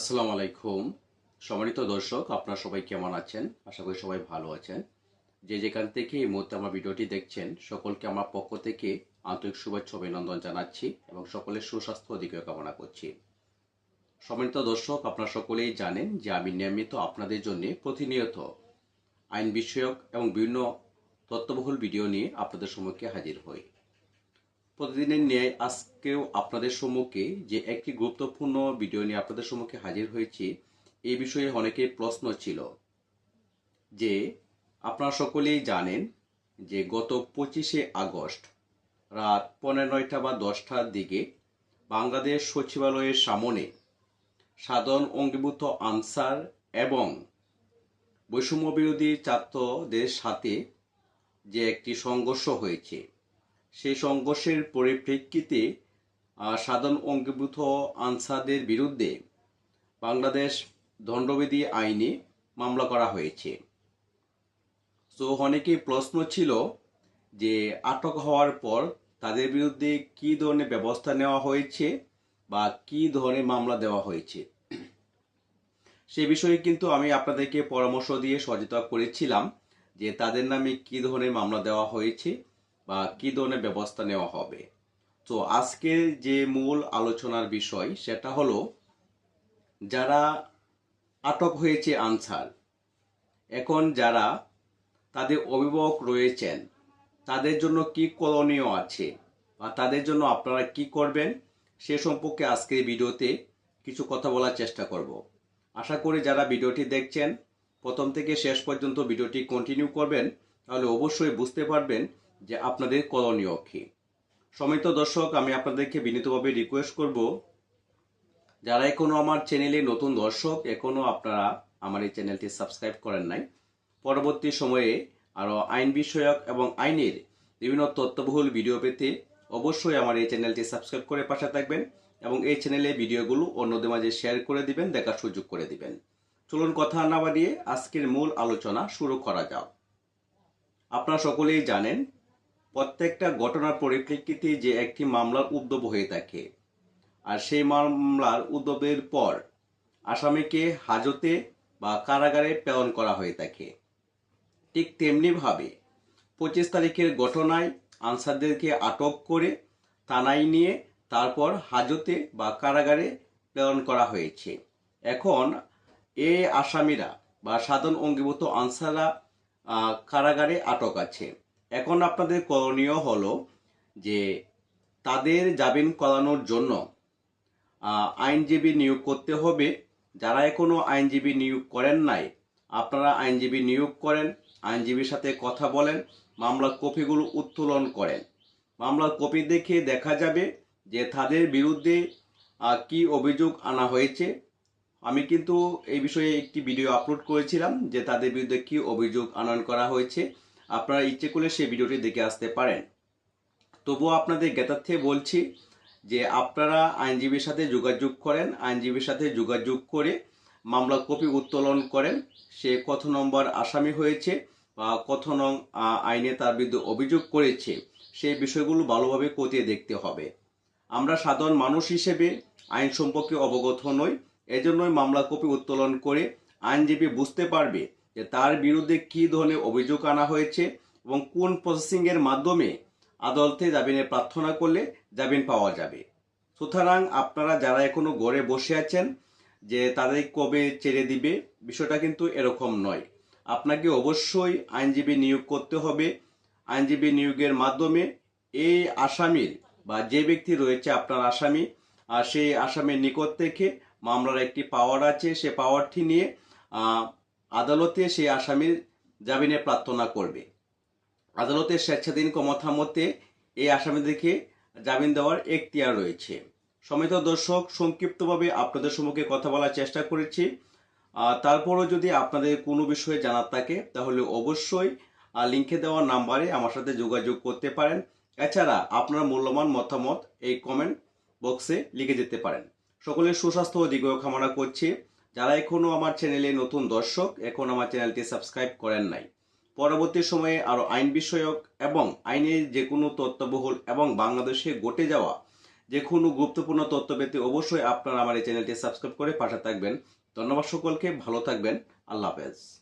আসসালামু আলাইকুম। সম্মানিত দর্শক, আপনারা সবাই কেমন আছেন? আশা করি সবাই ভালো আছেন। যে যেখান থেকে এই মুহূর্তে আমার ভিডিওটি দেখছেন, সকলকে আমার পক্ষ থেকে আন্তরিক শুভেচ্ছা, অভিনন্দন জানাচ্ছি এবং সকলের সুস্বাস্থ্য অধিকার কামনা করছি। সম্মানিত দর্শক, আপনারা সকলেই জানেন যে আমি নিয়মিত আপনাদের জন্য প্রতিনিয়ত আইন বিষয়ক এবং বিভিন্ন তথ্যবহুল ভিডিও নিয়ে আপনাদের সম্মুখে হাজির হই। প্রতিদিনের ন্যায় আজকেও আপনাদের সম্মুখে যে একটি গুরুত্বপূর্ণ ভিডিও নিয়ে আপনাদের সম্মুখে হাজির হয়েছি এই বিষয়ে অনেকের প্রশ্ন ছিল যে আপনারা সকলেই জানেন যে গত পঁচিশে আগস্ট রাত পনেরো নয়টা বা দশটার দিকে বাংলাদেশ সচিবালয়ের সামনে সাধারণ অঙ্গীভূত আনসার এবং বৈষম্য বিরোধী ছাত্রদের সাথে যে একটি সংঘর্ষ হয়েছে সেই সংঘর্ষের পরিপ্রেক্ষিতে সাধারণ অঙ্গীভূত আনসারদের বিরুদ্ধে বাংলাদেশ দণ্ডবিধি আইনে মামলা করা হয়েছে। তো অনেকেই প্রশ্ন ছিল যে, আটক হওয়ার পর তাদের বিরুদ্ধে কী ধরনের ব্যবস্থা নেওয়া হয়েছে বা কী ধরনের মামলা দেওয়া হয়েছে? সে বিষয়ে কিন্তু আমি আপনাদেরকে পরামর্শ দিয়ে সচেতন করেছিলাম যে, তাদের নামে কী ধরনের মামলা দেওয়া হয়েছে বা কী ধরনের ব্যবস্থা নেওয়া হবে? তো আজকের যে মূল আলোচনার বিষয় সেটা হলো, যারা আটক হয়েছে আনসার, এখন যারা তাদের অভিভাবক রয়েছেন, তাদের জন্য কি করণীয় আছে বা তাদের জন্য আপনারা কি করবেন সে সম্পর্কে আজকের ভিডিওতে কিছু কথা বলার চেষ্টা করব। আশা করি যারা ভিডিওটি দেখছেন, প্রথম থেকে শেষ পর্যন্ত ভিডিওটি কন্টিনিউ করবেন, তাহলে অবশ্যই বুঝতে পারবেন যে আপনাদের করণীয় কী? সমিত দর্শক, আমি আপনাদেরকে বিনীতভাবে রিকোয়েস্ট করব, যারা এখনও আমার চ্যানেলে নতুন দর্শক, এখনও আপনারা আমার এই চ্যানেলটি সাবস্ক্রাইব করেন নাই, পরবর্তী সময়ে আরও আইন বিষয়ক এবং আইনের বিভিন্ন তথ্যবহুল ভিডিও পেতে অবশ্যই আমার এই চ্যানেলটি সাবস্ক্রাইব করে পাশে থাকবেন এবং এই চ্যানেলে ভিডিওগুলো অন্যদের মাঝে শেয়ার করে দিবেন, দেখার সুযোগ করে দিবেন। চলুন কথা না বাড়িয়ে আজকের মূল আলোচনা শুরু করা যাক। আপনারা সকলেই জানেন প্রত্যেকটা ঘটনার পরিপ্রেক্ষিতে যে একটি মামলার উদ্যোগ হয়ে থাকে। আর সেই মামলার উদ্যোগের পর আসামিকে হাজতে বা কারাগারে প্রেরণ করা হয়ে থাকে। ঠিক তেমনিভাবে পঁচিশ তারিখের ঘটনায় আনসারদেরকে আটক করে থানায় নিয়ে তারপর হাজতে বা কারাগারে প্রেরণ করা হয়েছে। এখন এ আসামিরা বা সাধারণ অঙ্গীভূত আনসাররা কারাগারে আটক আছে। এখন আপনাদের করণীয় হলো যে তাদের জামিন করানোর জন্য আইনজীবী নিয়োগ করতে হবে। যারা এখনও আইনজীবী নিয়োগ করেন নাই, আপনারা আইনজীবী নিয়োগ করেন, আইনজীবীর সাথে কথা বলেন, মামলার কপিগুলো উত্তোলন করেন। মামলার কপি দেখে দেখা যাবে যে তাদের বিরুদ্ধে কি অভিযোগ আনা হয়েছে। আমি কিন্তু এই বিষয়ে একটি ভিডিও আপলোড করেছিলাম যে তাদের বিরুদ্ধে কি অভিযোগ আনয়ন করা হয়েছে। আপনারা ইচ্ছে করলে সেই ভিডিওটি দেখে আসতে পারেন। তবুও আপনাদের জ্ঞাতার্থে বলছি যে আপনারা আইনজীবীর সাথে যোগাযোগ করেন, আইনজীবীর সাথে যোগাযোগ করে মামলা কপি উত্তোলন করেন। সে কত নম্বর আসামি হয়েছে বা কত নং আইনে তার বিরুদ্ধে অভিযোগ করেছে, সেই বিষয়গুলো ভালোভাবে খতিয়ে দেখতে হবে। আমরা সাধারণ মানুষ হিসেবে আইন সম্পর্কে অবগত নই, এজন্যই মামলা কপি উত্তোলন করে আইনজীবী বুঝতে পারবে যে তার বিরুদ্ধে কী ধরনের অভিযোগ আনা হয়েছে এবং কোন প্রসেসিংয়ের মাধ্যমে আদালতে জামিনের প্রার্থনা করলে জামিন পাওয়া যাবে। সুতরাং আপনারা যারা এখনও ঘরে বসে আছেন যে তাদের কবে ছেড়ে দিবে, বিষয়টা কিন্তু এরকম নয়। আপনাকে অবশ্যই আইনজীবী নিয়োগ করতে হবে। আইনজীবী নিয়োগের মাধ্যমে এই আসামির বা যে ব্যক্তি রয়েছে আপনার আসামি, আর সেই আসামির নিকট থেকে মামলার একটি পাওয়ার আছে, সে পাওয়ারটি নিয়ে আদালতে সেই আসামির জামিনে প্রার্থনা করবে। আদালতের স্বেচ্ছাধীন ক্ষমতা মতে এই আসামিদেরকে জামিন দেওয়ার এখতিয়ার রয়েছে। সমিত দর্শক, সংক্ষিপ্তভাবে আপনাদের সম্মুখে কথা বলার চেষ্টা করেছি। তারপরও যদি আপনাদের কোনো বিষয়ে জানার থাকে, তাহলে অবশ্যই লিঙ্কে দেওয়া নাম্বারে আমার সাথে যোগাযোগ করতে পারেন। এছাড়া আপনার মূল্যবান মতামত এই কমেন্ট বক্সে লিখে যেতে পারেন। সকলের সুস্বাস্থ্য ও দীর্ঘ কামনা করছি। যারা এখনও আমার চ্যানেলে নতুন দর্শক, এখন আমার চ্যানেলটি সাবস্ক্রাইব করেন নাই, পরবর্তী সময়ে আরও আইন বিষয়ক এবং আইনের যে কোনো তথ্যবহুল এবং বাংলাদেশে ঘটে যাওয়া যে কোনো গুরুত্বপূর্ণ তথ্য পেতে অবশ্যই আপনারা আমার এই চ্যানেলটি সাবস্ক্রাইব করে পাশে থাকবেন। ধন্যবাদ সকলকে, ভালো থাকবেন, আল্লাহ হাফেজ।